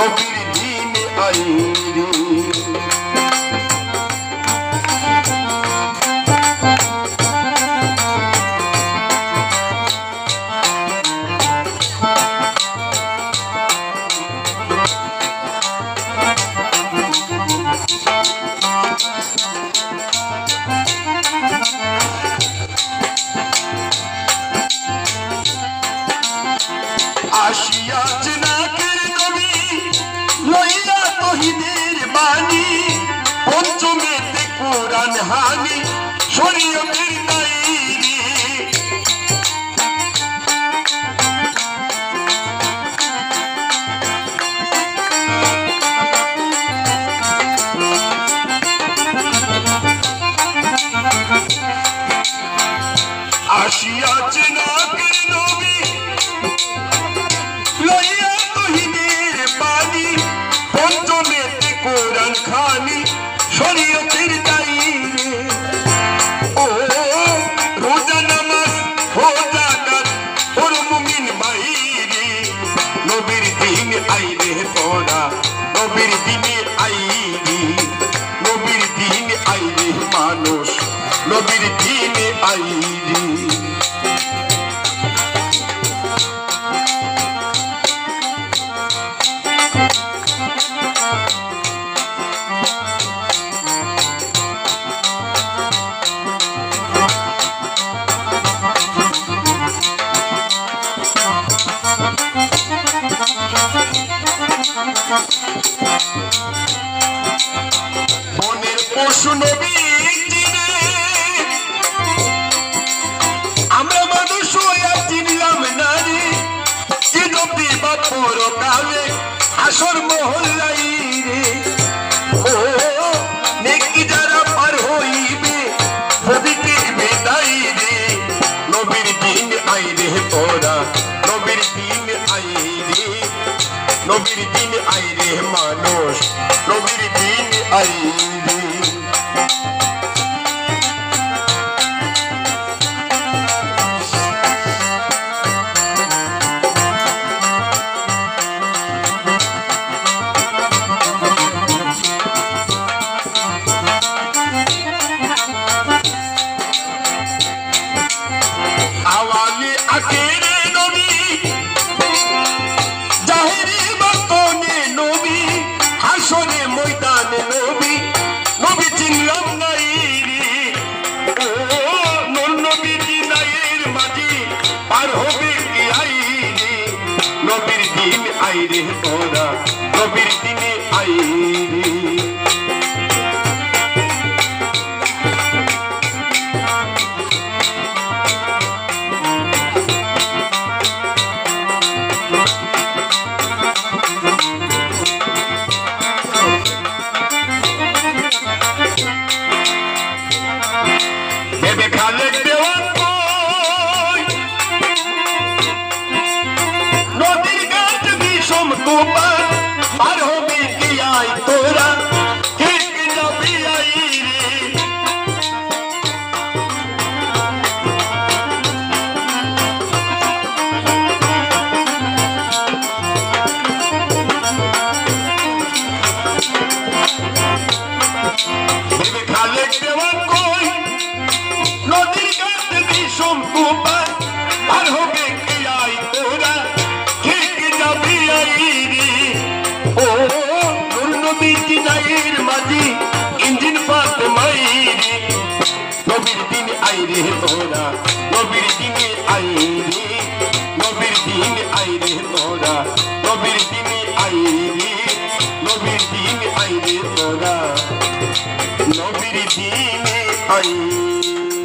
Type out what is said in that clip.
Nobirdiğini ayrı. Aşiyacı হানি শরীয়তের ডায়েরি আসিয়াছে নাকের নবী? লইয়া তহিদের পানি পঞ্চমেতে কোরআন খানি শরীয়তের নবীর দিনে আইরি নবীর দিন আইরে মানুষ নবীর দিনে আইরি বনের পশু নবী আমরা মানুষ হইয়া চিনলাম না কি নবী বা পরকালে আসর মহল্লাই নবীর দিন আইরে মানুষ নবীর দিন আইরে আইরে তোরা নবীর দিনে আইরে। ভেবে নবীর দিন আইরে তোরা নবীর দিনে আইরে নবীর দিন আইরে তোরা নবীর দিন আইরে নবীর দিন আইরে তোরা নবীর দিন আইরে।